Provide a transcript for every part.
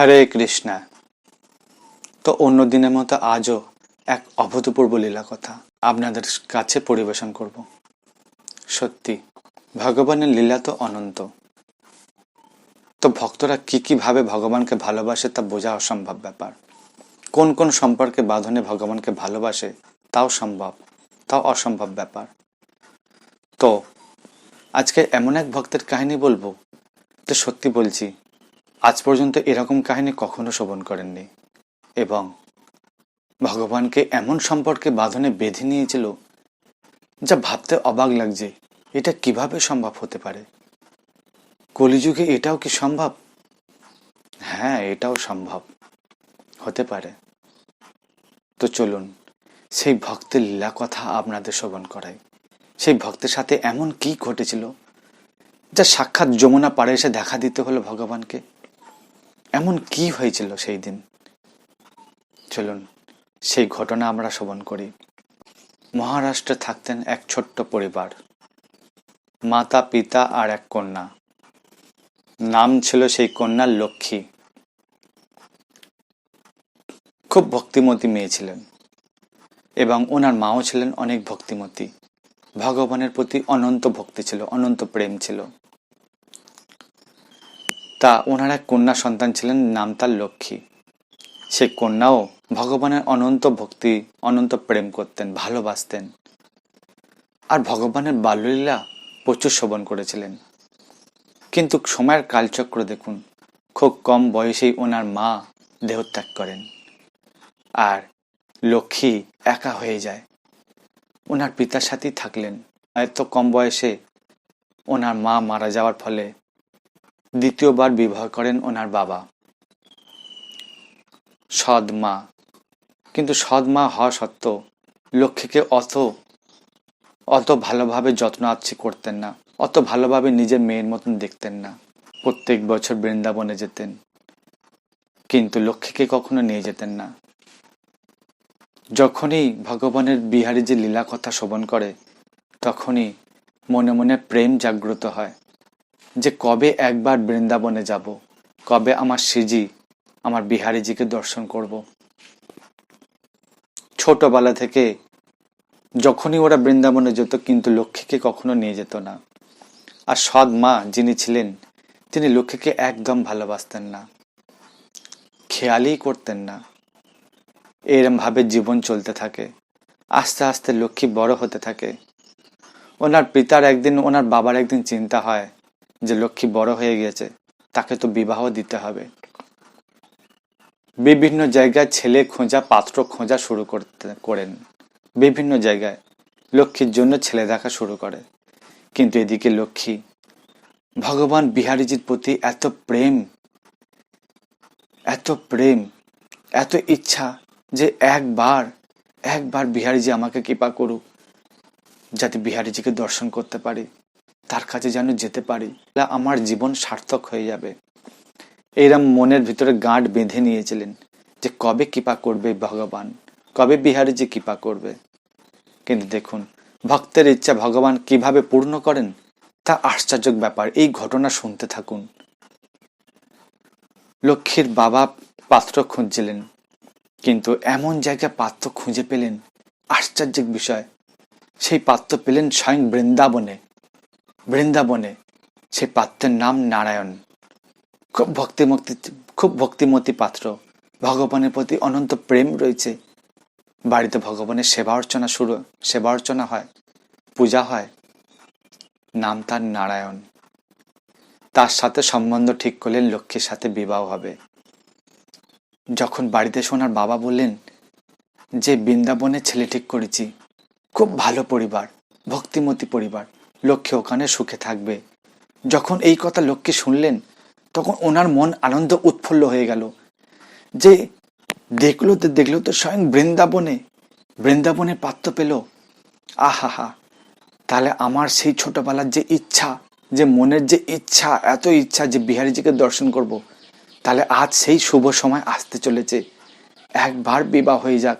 হরে কৃষ্ণা। তো অন্য দিনের মতো আজও এক অভূতপূর্ব লীলা কথা আপনাদের কাছে পরিবেশন করব। সত্যি, ভগবানের লীলা তো অনন্ত। তো ভক্তরা কি কি ভাবে ভগবানকে ভালোবাসে তা বোঝা অসম্ভব ব্যাপার। কোন কোন সম্পর্কে বাঁধনে ভগবানকে ভালোবাসে তাও সম্ভব, তাও অসম্ভব ব্যাপার। তো আজকে এমন এক ভক্তের কাহিনী বলব, যে সত্যি বলছি আজ পর্যন্ত এরকম কাহিনী কখনো শ্রবণ করেননি। এবং ভগবানকে এমন সম্পর্কে বাঁধনে বেঁধে নিয়েছিল যা ভাবতে অবাক লাগছে, এটা কীভাবে সম্ভব হতে পারে? কলিযুগে এটাও কি সম্ভব? হ্যাঁ এটাও সম্ভব হতে পারে। তো চলুন, সেই ভক্তের লীলা কথা আপনাদের শ্রবণ করাই। সেই ভক্তের সাথে এমন কি ঘটেছিল, যা সাক্ষাৎ যমুনা পাড়ে এসে দেখা দিতে হলো ভগবানকে? এমন কি হয়েছিল সেই দিন? চলুন, সেই ঘটনা আমরা শ্রবণ করি। মহারাষ্ট্রে থাকতেন এক ছোট্ট পরিবার। মাতা, পিতা আর এক কন্যা। নাম ছিল সেই কন্যার লক্ষ্মী। খুব ভক্তিমতী মেয়ে ছিলেন এবং ওনার মাও ছিলেন অনেক ভক্তিমতী। ভগবানের প্রতি অনন্ত ভক্তি ছিল, অনন্ত প্রেম ছিল। তা ওনার এক কন্যা সন্তান ছিলেন, নাম তার লক্ষ্মী। সে কন্যাও ভগবানের অনন্ত ভক্তি, অনন্ত প্রেম করতেন, ভালোবাসতেন। আর ভগবানের বাল্যলীলা প্রচুর শ্রবণ করেছিলেন। কিন্তু সময়ের কালচক্র দেখুন, খুব কম বয়সেই ওনার মা দেহত্যাগ করেন। আর লক্ষ্মী একা হয়ে যায়। ওনার পিতার সাথেই থাকলেন। এত কম বয়সে ওনার মা মারা যাওয়ার ফলে দ্বিতীয়বার বিবাহ করেন ওনার বাবা। সৎ মা কিন্তু সৎ মা হওয়া সত্ত্বেও লক্ষ্মীকে অত অত ভালোভাবে যত্ন আচ্ছি করতেন না। অত ভালোভাবে নিজের মেয়ের মতন দেখতেন না। প্রত্যেক বছর বৃন্দাবনে যেতেন। কিন্তু লক্ষ্মীকে কখনো নিয়ে যেতেন না। যখনই ভগবানের বিহারী যে লীলা কথা শোভন করে, তখনই মনে মনে প্রেম জাগ্রত হয়। যে কবে একবার বৃন্দাবনে যাব, কবে আমার শ্রীজি আমার বিহারীজিকে দর্শন করব। ছোটবেলা থেকে যখনই ওরা বৃন্দাবনে যেত, কিন্তু লক্ষ্মীকে কখনো নিয়ে যেত না। আর সৎ মা যিনি ছিলেন, তিনি লক্ষ্মীকে একদম ভালোবাসতেন না, খেয়ালই করতেন না। এরম ভাবে জীবন চলতে থাকে, আস্তে আস্তে লক্ষ্মী বড় হতে থাকে। ওনার পিতার একদিন, ওনার বাবার একদিন চিন্তা হয় যে লক্ষ্মী বড় হয়ে গেছে, তাকে তো বিবাহ দিতে হবে। বিভিন্ন জায়গায় ছেলে খোঁজা, পাত্র খোঁজা শুরু করতে, করেন। বিভিন্ন জায়গায় লক্ষ্মীর জন্য ছেলে দেখা শুরু করে। কিন্তু এদিকে লক্ষ্মী, ভগবান বিহারীজির প্রতি এত প্রেম এত প্রেম, এত ইচ্ছা যে একবার একবার বিহারীজি আমাকে কৃপা করুক, যাতে বিহারীজিকে দর্শন করতে পারি, তার কাছে যেন যেতে পারি। আমার জীবন সার্থক হয়ে যাবে। এইরম মনের ভিতরে গাঁট বেঁধে নিয়েছিলেন যে কবে কৃপা করবে ভগবান, কবে বিহারীজি কৃপা করবে। কিন্তু দেখুন, ভক্তের ইচ্ছা ভগবান কীভাবে পূর্ণ করেন, তা আশ্চর্য ব্যাপার, এই ঘটনা শুনতে থাকুন। লক্ষ্মীর বাবা পাত্র খুঁজছিলেন, কিন্তু এমন জায়গায় পাত্র খুঁজে পেলেন আশ্চর্য বিষয়। সেই পাত্র পেলেন স্বয়ং বৃন্দাবনে বৃন্দাবনে। সেই পাত্রের নাম নারায়ণ। খুব ভক্তিমতি, খুব ভক্তিমতী পাত্র। ভগবানের প্রতি অনন্ত প্রেম রয়েছে। বাড়িতে ভগবানের সেবা অর্চনা শুরু, সেবা অর্চনা হয়, পূজা হয়। নাম তার নারায়ণ। তার সাথে সম্বন্ধ ঠিক করলেন লক্ষ্মীর সাথে বিবাহ হবে। যখন বাড়িতে শোনার বাবা বললেন, যে বৃন্দাবনে ছেলে ঠিক করেছি, খুব ভালো পরিবার, ভক্তিমতী পরিবার, লক্ষ্মী ওখানে সুখে থাকবে। যখন এই কথা লোককে শুনলেন, তখন ওনার মন আনন্দ উৎফুল্ল হয়ে গেল যে দেখল তো দেখল তো স্বয়ং বৃন্দাবনে বৃন্দাবনে পাত্র পেল আহা হা তাহলে আমার সেই ছোটবেলার যে ইচ্ছা, যে মনের যে ইচ্ছা, এত ইচ্ছা যে বিহারীজিকে দর্শন করব। তাহলে আজ সেই শুভ সময় আসতে চলেছে একবার বিবাহ হয়ে যাক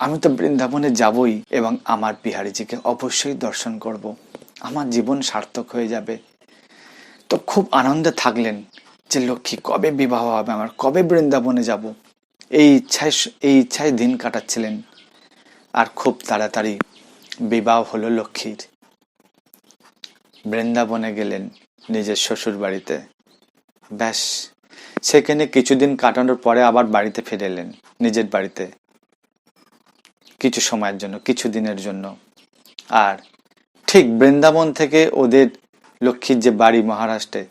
আমি তো বৃন্দাবনে যাবই এবং আমার বিহারীজিকে অবশ্যই দর্শন করব। আমার জীবন সার্থক হয়ে যাবে তো খুব আনন্দে থাকলেন যে, লক্ষ্মী, কবে বিবাহ হবে আমার? কবে বৃন্দাবনে যাব? এই ইচ্ছায় এই ইচ্ছায় দিন কাটাচ্ছিলেন। আর খুব তাড়াতাড়ি বিবাহ হলো লক্ষ্মীর। বৃন্দাবনে গেলেন নিজের শ্বশুর বাড়িতে ব্যাস, সেখানে কিছুদিন কাটানোর পরে আবার বাড়িতে ফিরে এলেন নিজের বাড়িতে। কিছু সময়ের জন্য, কিছু দিনের জন্য। আর ঠিক বৃন্দাবন থেকে ওদের লক্ষ্মীর যে বাড়ি মহারাষ্ট্রে,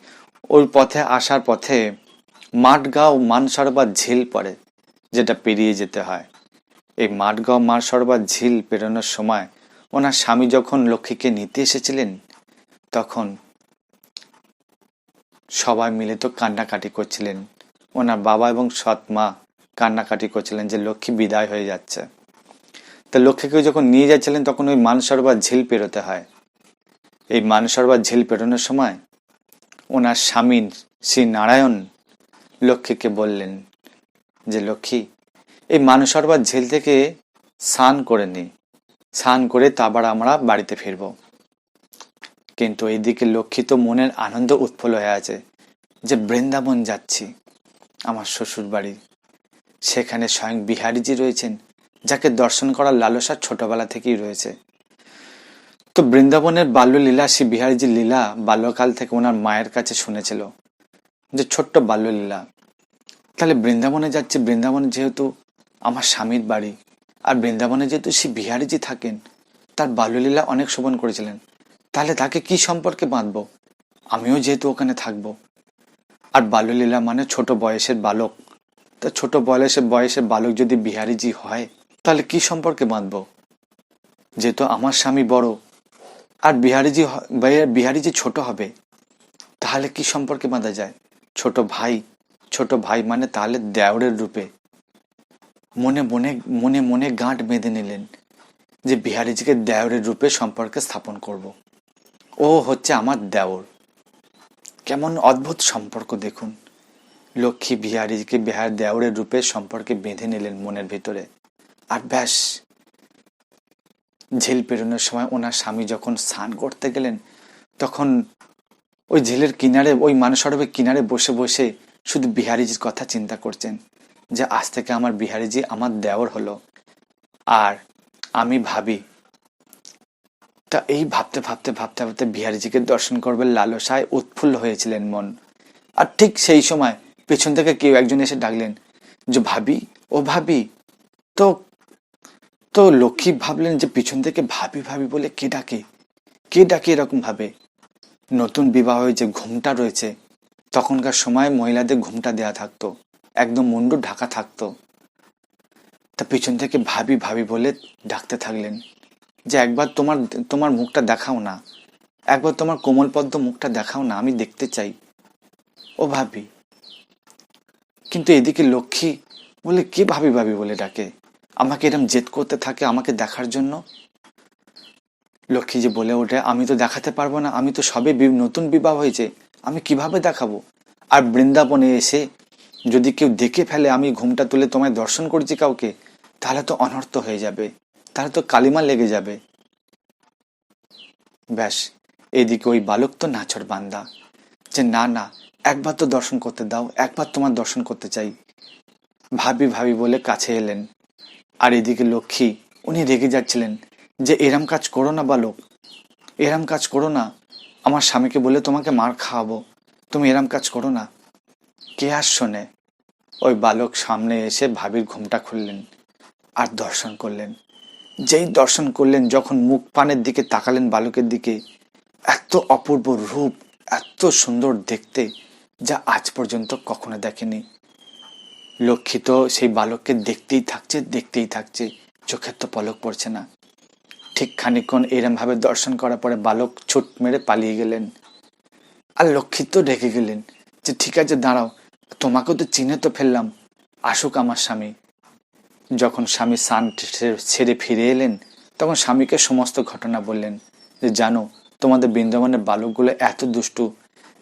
ওই পথে আসার পথে মাঠগাঁও মানসরোবর ঝিল পড়ে, যেটা পেরিয়ে যেতে হয়। এই মাঠগাঁও মানসরোবর ঝিল পেরোনোর সময় ওনার স্বামী যখন লক্ষ্মীকে নিতে এসেছিলেন, তখন সবাই মিলে তো কান্নাকাটি করছিলেন। ওনার বাবা এবং সৎ মা কান্নাকাটি করছিলেন যে লক্ষ্মী বিদায় হয়ে যাচ্ছে। তা লক্ষ্মীকে যখন নিয়ে যাচ্ছিলেন, তখন ওই মানসরোবর ঝিল পেরোতে হয়। এই মানসরোবর ঝিল পেরোনোর সময় ওনার স্বামী শ্রী নারায়ণ লক্ষ্মীকে বললেন যে, লক্ষ্মী, এই মানসরোবর ঝিল থেকে স্নান করে নি। স্নান করে তারপর আমরা বাড়িতে ফিরব। কিন্তু এইদিকে লক্ষ্মী তো মনের আনন্দ উৎফুল্ল হয়ে আছে যে, বৃন্দাবন যাচ্ছি, আমার শ্বশুর বাড়ি সেখানে স্বয়ং বিহারীজি রয়েছেন, যাকে দর্শন করার লালসা ছোটবেলা থেকেই রয়েছে। তো বৃন্দাবনের বাল্যলীলা, শ্রী বিহারীজির লীলা বাল্যকাল থেকে ওনার মায়ের কাছে শুনেছিল, যে ছোট্ট বাল্যলীলা। তাহলে বৃন্দাবনে যাচ্ছে, বৃন্দাবনে যেহেতু আমার স্বামীর বাড়ি, আর বৃন্দাবনে যেহেতু শ্রী বিহারীজি থাকেন, তার বাল্যলীলা অনেক শোভন করেছিলেন, তাহলে তাকে কি সম্পর্কে বাঁধবো? আমিও যেহেতু ওখানে থাকব। আর বাল্যলীলা মানে ছোট বয়সের বালক। তা ছোট বয়সের বয়সের বালক যদি বিহারীজি হয়, তাহলে কি সম্পর্কে বাঁধবো? যেহেতু আমার স্বামী বড় আর বিহারিজি বিহার- বিহারিজি ছোট হবে, তাহলে কি সম্পর্কে বাঁধা যায়? ছোট ভাই ছোট ভাই মানে তাহলে দেওরের রূপে। মনে মনে মনে মনে গাঁট বেঁধে নিলেন যে বিহারিজিকে দেওরের রূপে সম্পর্কে স্থাপন করব। ও হচ্ছে আমার দেওর। কেমন অদ্ভুত সম্পর্ক দেখুন। লক্ষ্মী বিহারিজিকে বিহার দেওরের রূপে সম্পর্কে বেঁধে নিলেন মনের ভিতরে। আর ব্যাস ঝিল পেরোনোর সময় ওনার স্বামী যখন স্নান করতে গেলেন, তখন ওই ঝিলের কিনারে, ওই মানসরোবরের কিনারে বসে বসে শুধু বিহারিজির কথা চিন্তা করছেন যে, আজ থেকে আমার বিহারিজি আমার দেওর হলো। আর আমি ভাবি, তা এই ভাবতে ভাবতে ভাবতে ভাবতে বিহারিজিকে দর্শন করবেন লালসায় উৎফুল্ল হয়েছিলেন মন। আর ঠিক সেই সময় পেছন থেকে কেউ একজন এসে ডাকলেন যে, ভাবি, ও ভাবি, তো তো লক্ষ্মী ভাবলেন যে পিছন থেকে ভাবি ভাবি বলে কে ডাকে? কে ডাকে এরকম ভাবে? নতুন বিবাহ হয়েছে ঘুমটা রয়েছে, তখনকার সময় মহিলাদের ঘুমটা দেয়া থাকতো, একদম মুন্ডু ঢাকা থাকতো। তা পিছন থেকে ভাবি ভাবি বলে ডাকতে থাকলেন, যে একবার তোমার তোমার মুখটা দেখাও না, একবার তোমার কোমল পদ্ম মুখটা দেখাও না, আমি দেখতে চাই। ও ভাবি, কিন্তু এদিকে লক্ষ্মী বলে, কে ভাবি ভাবি বলে ডাকে? আমাকে এরম জেদ করতে থাকে আমাকে দেখার জন্য? লক্ষ্মী যে বলে ওঠে, আমি তো দেখাতে পারব না, আমি তো সবে নতুন বিবাহ হয়েছে, আমি কীভাবে দেখাবো? আর বৃন্দাবনে এসে যদি কেউ দেখে ফেলে, আমি ঘুমটা তুলে তোমায় দর্শন করছি কাউকে, তাহলে তো অনর্থ হয়ে যাবে, তাহলে তো কালিমা লেগে যাবে। ব্যাস, এদিকে ওই বালক তো নাচর বান্দা, যে, না না, একবার তো দর্শন করতে দাও, একবার তোমার দর্শন করতে চাই। ভাবি ভাবি বলে কাছে এলেন। আর এদিকে লক্ষ্মী, উনি রেগে যাচ্ছিলেন যে, এরম কাজ করো না বালক, এরম কাজ করো না। আমার স্বামীকে বলে তোমাকে মার খাওয়াবো। তুমি এরম কাজ করো না। কে আর শোনে? ওই বালক সামনে এসে ভাবির ঘুমটা খুললেন আর দর্শন করলেন। যেই দর্শন করলেন, যখন মুখ পানের দিকে তাকালেন বালকের দিকে, এত অপূর্ব রূপ, এত সুন্দর দেখতে, যা আজ পর্যন্ত কখনো দেখেনি। লক্ষ্মী তো সেই বালককে দেখতেই থাকছে দেখতেই থাকছে চোখের তো পলক পড়ছে না। ঠিক খানিকক্ষণ এরম ভাবে দর্শন করার পরে বালক ছুট মেরে পালিয়ে গেলেন। আর লক্ষ্মী তো রেগে গেলেন যে, ঠিক আছে, দাঁড়াও, তোমাকেও তো চিনে তো ফেললাম। আসুক আমার স্বামী। যখন স্বামী সান ছেড়ে ফিরে এলেন, তখন স্বামীকে সমস্ত ঘটনা বললেন যে, জানো, তোমাদের বৃন্দাবনের বালকগুলো এত দুষ্টু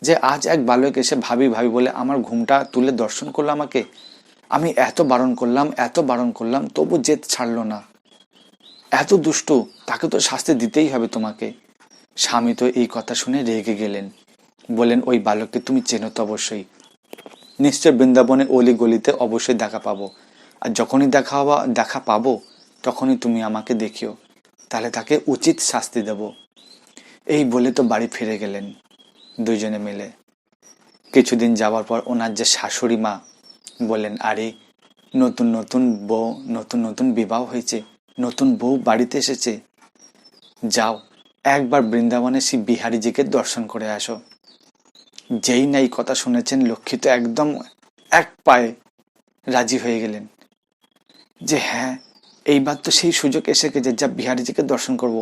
যে, আজ এক বালক এসে ভাবি ভাবি বলে আমার ঘুমটা তুলে দর্শন করল আমাকে। আমি এত বারণ করলাম, এত বারণ করলাম, তবু জেদ ছাড়লো না। এত দুষ্টু, তাকে তো শাস্তি দিতেই হবে তোমাকে। স্বামী তো এই কথা শুনে রেগে গেলেন। বলেন ওই বালককে তুমি চেনো তো অবশ্যই। নিশ্চয় বৃন্দাবনে অলি গলিতে অবশ্যই দেখা পাবো। আর যখনই দেখা হওয়া, দেখা পাবো, তখনই তুমি আমাকে দেখিও। তাহলে তাকে উচিত শাস্তি দেব। এই বলে তো বাড়ি ফিরে গেলেন দুইজনে মিলে। কিছুদিন যাওয়ার পর ওনার যে শাশুড়ি মা বললেন আরে, নতুন নতুন বউ, নতুন নতুন বিবাহ হয়েছে, নতুন বউ বাড়িতে এসেছে। যাও, একবার বৃন্দাবনে শ্রী বিহারীজিকে দর্শন করে আসো। যেই নাই কথা শুনেছেন, লক্ষ্মী তো একদম এক পায়ে রাজি হয়ে গেলেন। যে হ্যাঁ এইবার তো সেই সুযোগ এসে গেছে যা বিহারীজিকে দর্শন করব।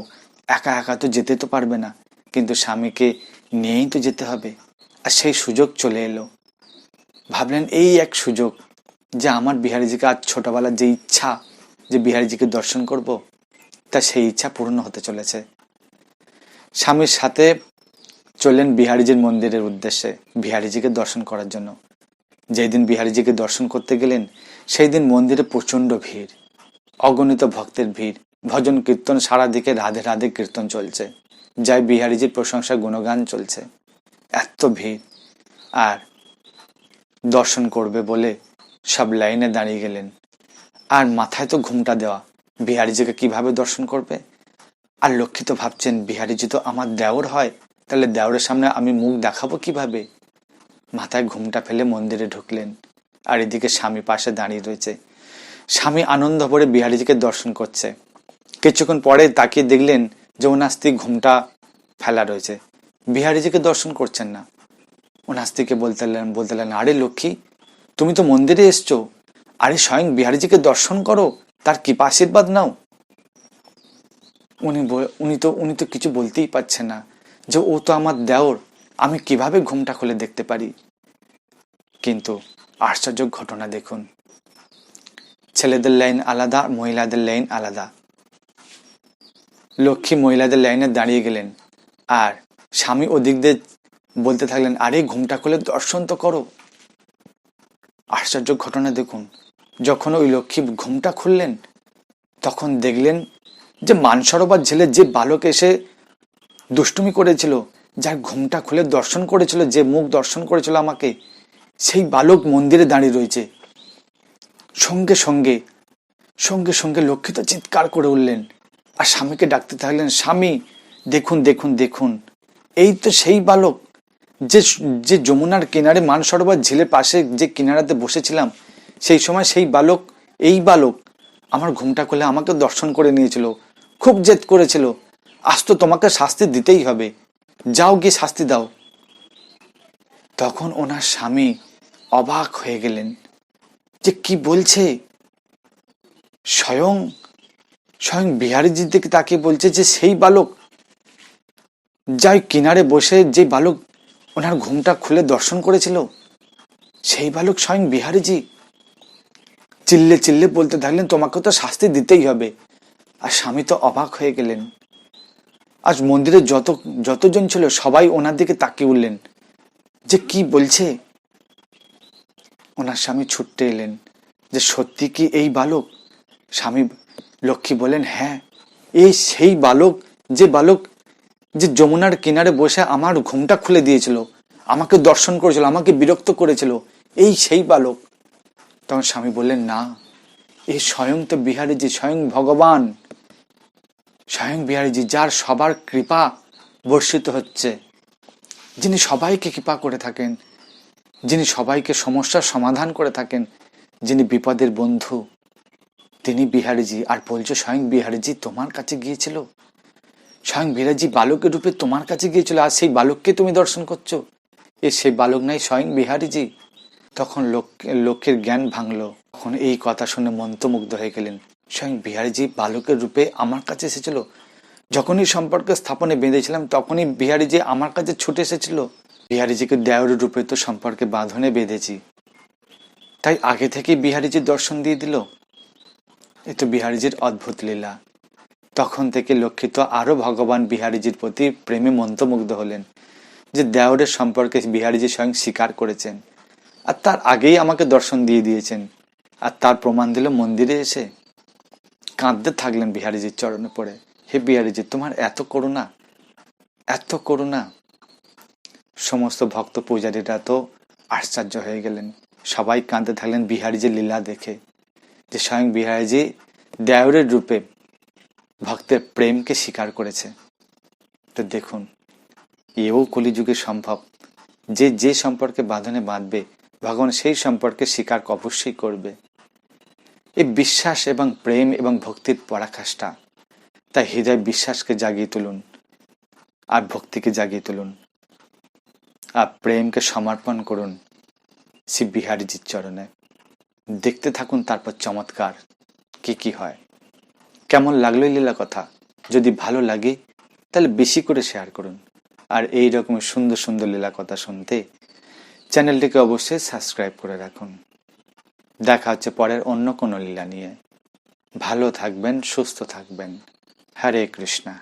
একা একা তো যেতে তো পারবে না, কিন্তু স্বামীকে নিয়েই তো যেতে হবে। আর সেই সুযোগ চলে এলো। ভাবলেন, এই এক সুযোগ যে আমার বিহারীজিকে আজ ছোটবেলার যে ইচ্ছা, যে বিহারীজিকে দর্শন করব, তা সেই ইচ্ছা পূর্ণ হতে চলেছে। স্বামীর সাথে চললেন বিহারীজির মন্দিরের উদ্দেশ্যে, বিহারীজিকে দর্শন করার জন্য। যেই দিন বিহারীজিকে দর্শন করতে গেলেন সেই দিন মন্দিরে প্রচণ্ড ভিড়, অগণিত ভক্তের ভিড়, ভজন, কীর্তন, সারা দিকে রাধে রাধে কীর্তন চলছে, যাই বিহারীজির প্রশংসা, গুণগান চলছে। এত ভিড়। আর দর্শন করবে বলে সব লাইনে দাঁড়িয়ে গেলেন। আর মাথায় তো ঘুমটা দেওয়া। বিহারীজিকে কীভাবে দর্শন করবে? আর লক্ষ্মী তো ভাবছেন, বিহারীজি তো আমার দেওর হয়, তাহলে দেওরের সামনে আমি মুখ দেখাবো কীভাবে? মাথায় ঘুমটা ফেলে মন্দিরে ঢুকলেন। আর এদিকে স্বামী পাশে দাঁড়িয়ে রয়েছে। স্বামী আনন্দ ভরে বিহারীজিকে দর্শন করছে। কিছুক্ষণ পরে তাকিয়ে দেখলেন যে ওনার স্ত্রী ঘুমটা ফেলা রয়েছে। বিহারীজিকে দর্শন করছেন না। ওনার স্ত্রীকে বলতে লাগলেন বলতে লাগলেন আরে লক্ষ্মী, তুমি তো মন্দিরে এসছো। আরে স্বয়ং বিহারীজিকে দর্শন করো, তার কৃপা আশীর্বাদ নাও। উনি উনি তো উনি তো কিছু বলতেই পারছে না যে ও তো আমার দেওর, আমি কীভাবে ঘুমটা খুলে দেখতে পারি। কিন্তু আশ্চর্য ঘটনা দেখুন, ছেলেদের লাইন আলাদা, মহিলাদের লাইন আলাদা। লক্ষ্মী মহিলাদের লাইনে দাঁড়িয়ে গেলেন, আর স্বামী ওদিক দিয়ে বলতে থাকলেন, আরে, ঘুমটা খুলে দর্শন তো করো। আশ্চর্য ঘটনা দেখুন, যখন ওই লক্ষ্মী ঘুমটা খুললেন, তখন দেখলেন যে মানসরোবর ঝেলে যে বালক এসে দুষ্টুমি করেছিল, যার ঘুমটা খুলে দর্শন করেছিল, যে মুখ দর্শন করেছিল আমাকে, সেই বালক মন্দিরে দাঁড়িয়ে রয়েছে। সঙ্গে সঙ্গে সঙ্গে সঙ্গে লক্ষ্মী তো চিৎকার করে উঠলেন, আর স্বামীকে ডাকতে থাকলেন, স্বামী, দেখুন দেখুন দেখুন, এই তো সেই বালক যে যে যমুনার কিনারে মানসরোবর ঝিলের পাশে যে কিনারাতে বসেছিলাম, সেই সময় সেই বালক, এই বালক আমার ঘুমটা খুলে আমাকে দর্শন করে নিয়েছিল, খুব জেদ করেছিল। আজ তো তোমাকে শাস্তি দিতেই হবে। যাও গিয়ে শাস্তি দাও। তখন ওনার স্বামী অবাক হয়ে গেলেন। যে কি বলছে? স্বয়ং স্বয়ং বিহারীজির দিকে তাকে বলছে যে সেই বালক, যাই কিনারে বসে যে বালক ওনার ঘুমটা খুলে দর্শন করেছিল? সেই বালক স্বয়ং বিহারীজি। চিল্লে চিল্লে বলতে থাকলেন, তোমাকে তো শাস্তি দিতেই হবে। আর স্বামী তো অবাক হয়ে গেলেন। আজ মন্দিরে যত, যতজন ছিল, সবাই ওনার দিকে তাকিয়ে উঠলেন। যে কি বলছে? ওনার স্বামী ছুটতে এলেন। যে সত্যি কি এই বালক? স্বামী লক্ষ্মী বলেন হ্যাঁ এই সেই বালক, যে বালক যে যমুনার কিনারে বসে আমার ঘুমটা খুলে দিয়েছিল, আমাকে দর্শন করেছিল, আমাকে বিরক্ত করেছিল, এই সেই বালক। তখন স্বামী বললেন, না, এই স্বয়ং তো বিহারীজি, স্বয়ং ভগবান। স্বয়ং বিহারীজি, যার সবার কৃপা বর্ষিত হচ্ছে। যিনি সবাইকে কৃপা করে থাকেন, যিনি সবাইকে সমস্যার সমাধান করে থাকেন, যিনি বিপদের বন্ধু, তিনি বিহারীজি। আর বলছো, স্বয়ং বিহারীজি তোমার কাছে গিয়েছিল? স্বয়ং বিহারীজি বালকের রূপে তোমার কাছে গিয়েছিল, আর সেই বালককে তুমি দর্শন করছ। এ সেই বালক নাই স্বয়ং বিহারীজি। তখন লোক, লোকের জ্ঞান ভাঙলো। তখন এই কথা শুনে মন্ত্রমুগ্ধ হয়ে গেলেন। স্বয়ং বিহারীজি বালকের রূপে আমার কাছে এসেছিল। যখনই সম্পর্ক স্থাপনে বেঁধেছিলাম, তখনই বিহারীজি আমার কাছে ছুটে এসেছিল। বিহারীজিকে দেওয়ার রূপে তো সম্পর্কে বাঁধনে বেঁধেছি। তাই আগে থেকেই বিহারীজি দর্শন দিয়ে দিল। এ তো বিহারীজির অদ্ভুত লীলা। তখন থেকে লক্ষিত আরও ভগবান বিহারীজির প্রতি প্রেমে মন্ত্রমুগ্ধ হলেন, যে দেওরের সম্পর্কে বিহারীজি স্বয়ং স্বীকার করেছেন, আর তার আগেই আমাকে দর্শন দিয়ে দিয়েছেন, আর তার প্রমাণ দিল মন্দিরে এসে। কাঁদতে থাকলেন বিহারীজির চরণে পড়ে। হে বিহারীজি, তোমার এত করুণা এত করুণা। সমস্ত ভক্ত পূজারীরা তো আশ্চর্য হয়ে গেলেন। সবাই কাঁদতে থাকলেন বিহারীজির লীলা দেখে, যে স্বয়ং বিহারীজি দেওরের রূপে ভক্তের প্রেমকে স্বীকার করেছে। তো দেখুন, এও কলিযুগে সম্ভব। যে যে সম্পর্কে বাঁধনে বাঁধবে, ভগবান সেই সম্পর্কে স্বীকার অবশ্যই করবে। এই বিশ্বাস এবং প্রেম এবং ভক্তির পরাকাষ্ঠা। তাই হৃদয় বিশ্বাসকে জাগিয়ে তুলুন, আর ভক্তিকে জাগিয়ে তুলুন। আর প্রেমকে সমর্পণ করুন শ্রী বিহারীজির চরণে। দেখতে থাকুন তারপর চমৎকার কি কি হয়। কেমন লাগল লীলা কথা? যদি ভালো লাগে, তাহলে বেশি করে শেয়ার করুন। আর এই রকমের সুন্দর সুন্দর লীলা কথা শুনতে, চ্যানেলটিকে অবশ্যই সাবস্ক্রাইব করে রাখুন। দেখা হচ্ছে পরের অন্য কোনো লীলা নিয়ে। ভালো থাকবেন, সুস্থ থাকবেন। হরে কৃষ্ণা।